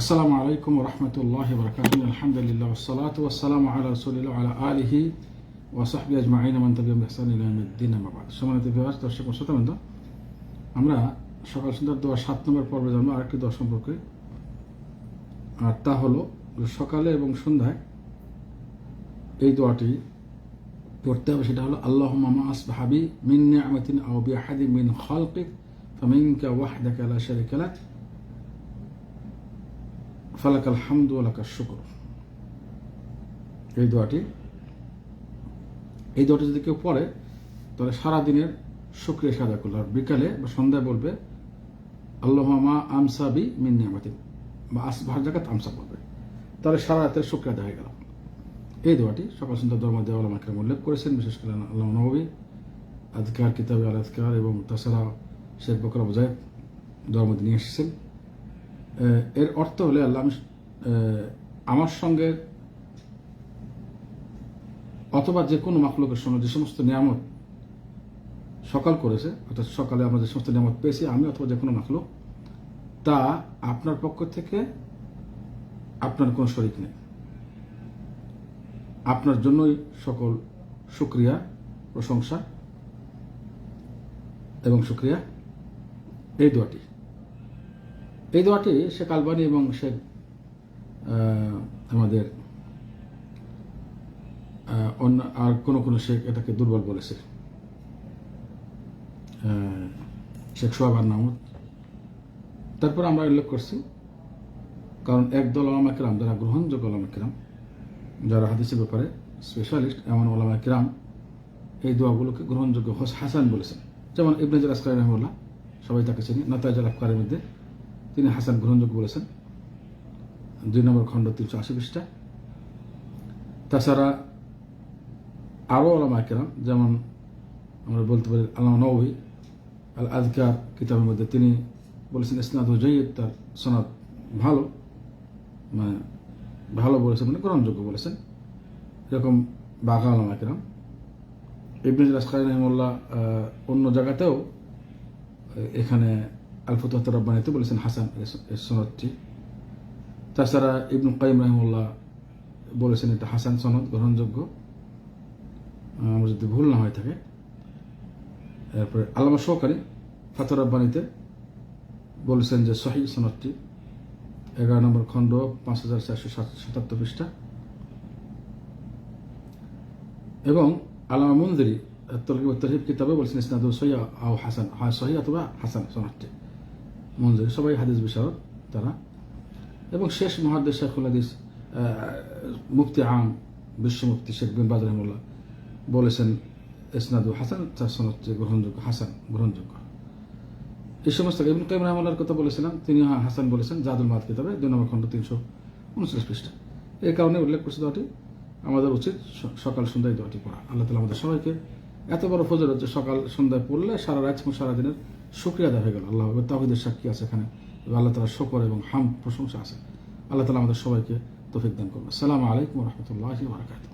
আসসালামু আলাইকুম রহমতুল্লাহ বরকাত আলহামদুলিল্লাহ সালাত ওসালাম আল্লাহ রসুলিল্লাহ আল্লাহ আলহি ওয়াসাহবি আজমাইন আমান তবিম হাসানুদ্দিন আমাবাদ সমানিত বিভাগ দর্শক শ্রোতাবৃন্দ, আমরা সকাল সন্ধ্যার দোয়া সাত নম্বর পর্বে জানব আরেকটি দোয়া সম্পর্কে। আর তা হলো সকালে এবং সন্ধ্যায় এই দোয়াটি পড়তে হবে, সেটা হলো আল্লাহ মামা আসবাহাবি মিন নিয়ামতিন আওবি হাদি মিন খালকিক, ফামিনকা ওয়াহদাকা লা শারিকা লাক। ফালাকাল হামদু আলাকার শুকর। এই দোয়াটি এই দোয়াটি যদি কেউ পড়ে, তাহলে সারাদিনের শুক্রিয়া সাদা করল আর বিকালে বা সন্ধ্যায় বলবে আল্লাহমা আমসাবি মিন নিয়ামাতিন, বা আসবাহার জায়গাতে আমসা বলবে। তাহলে সারা রাতের শুক্রিয়া দেখা গেল। এই দোয়াটি সকাল সন্ধ্যা দোয়ার মধ্যে আল্লাহ উল্লেখ করেছেন, বিশেষ করে আল্লাহ নবী। আজকার কিতাবে আল আজকার এবং তাছাড়া শেখ বকর বুজায় দোয়ার নিয়ে এসেছেন। এর অর্থ হলে আল্লাহ আমি আমার সঙ্গে অথবা যে কোনো মাকলুকের সঙ্গে যে সমস্ত নিয়ামত সকাল করেছে, অর্থাৎ সকালে আমরা যে সমস্ত নিয়ামত পেয়েছি, আমি অথবা যে কোনো মাকলুক তা আপনার পক্ষ থেকে আপনার কোনো শরিক নেই। আপনার জন্যই সকল সুক্রিয়া প্রশংসা এবং সুক্রিয়া এই দোয়াটি। এই দোয়াটি শেখ আলবানি এবং শেখ আমাদের অন্য আর কোনো কোনো শেখ এটাকে দুর্বল বলেছে। শেখ সোহাবার নামত তারপর আমরা উল্লেখ করছি, কারণ একদল ওলামা কিরাম, যারা গ্রহণযোগ্য ওলামা কিরাম, যারা হাদিসের ব্যাপারে স্পেশালিস্ট এমন ওলামা কিরাম, এই দোয়াগুলোকে গ্রহণযোগ্য হাসান বলেছেন। যেমন ইবনে জালাসকার রহমুল্লাহ সবাই তাকে চিনি নতাজ আলাফকারের মধ্যে তিনি হাসান গ্রহণযোগ্য বলেছেন। দুই নম্বর খণ্ড তিনশো আশি পৃষ্ঠা। তাছাড়া আরও আলামা কেরাম, যেমন আমরা বলতে পারি আল্লাহ নবী আল আজকার কিতাবের মধ্যে তিনি বলেছেন ইসনাদ জয়ীদ তার সনাদ ভালো মানে ভালো বলেছেন মানে গ্রহণযোগ্য বলেছেন। এরকম বাঘা আলামা কেরাম। ইবনুল আসকাই রহমুল্লাহ অন্য জায়গাতেও, এখানে আলফত রব্বানিতে বলেছেন হাসান এর সনদটি তাছাড়া ইবনু কাইম রহমুল্লাহ বলেছেন এটা হাসান সনদ গ্রহণযোগ্য আমার যদি ভুল না হয়ে থাকে এরপরে আল্লামা সহকারী ফাতর রব্বানিতে বলেছেন যে সহি সনদটি এগারো নম্বর খণ্ড পাঁচ হাজার চারশো সাতাত্তর পৃষ্ঠা এবং আল্লামা মন্দিরি তরকিব তরহিব কিতাবে বলছেন ইসনাদু সহিয়া আও হাসান সহি অথবা হাসান সনদটি মঞ্জুরি, সবাই হাদিস বিশারদ তারা। এবং শেষ মহাদেশ শেখুল হাদিস মুফতি আম, বিশ্ব মুফতি শেখ বিন বাজ রহমুল্লাহ বলেছেন, ইসনাদু হাসান, তার সনদ গ্রহণযোগ্য, হাসান, গ্রহণযোগ্য। এই সমস্ত ইবন কাইম রহমুল্লার কথা বলেছিলাম, তিনি হাসান বলেছেন, জাদুল মাদ কিতাবে, দুই নম্বর খণ্ড তিনশো উনচল্লিশ পৃষ্ঠা। এই কারণে উল্লেখ করছে দোয়াটি। আমাদের উচিত সকাল সন্ধ্যায় দোয়াটি পড়া। আল্লাহ তালা আমাদের সবাইকে এত বড় ফজর হচ্ছে সকাল সন্ধ্যায় পড়লে সারা রাত এবং সারাদিনের শুক্রিয়া আদায় হয়ে গেল। আল্লাহ তাহিদের সাক্ষী আছে এখানে। আল্লাহ তালা শকর এবং হাম প্রশংসা আছে। আল্লাহ তালা আমাদের সবাইকে তফিক দান করবে আসসালামু আলাইকুম রহমতুল্লাহ বারকাত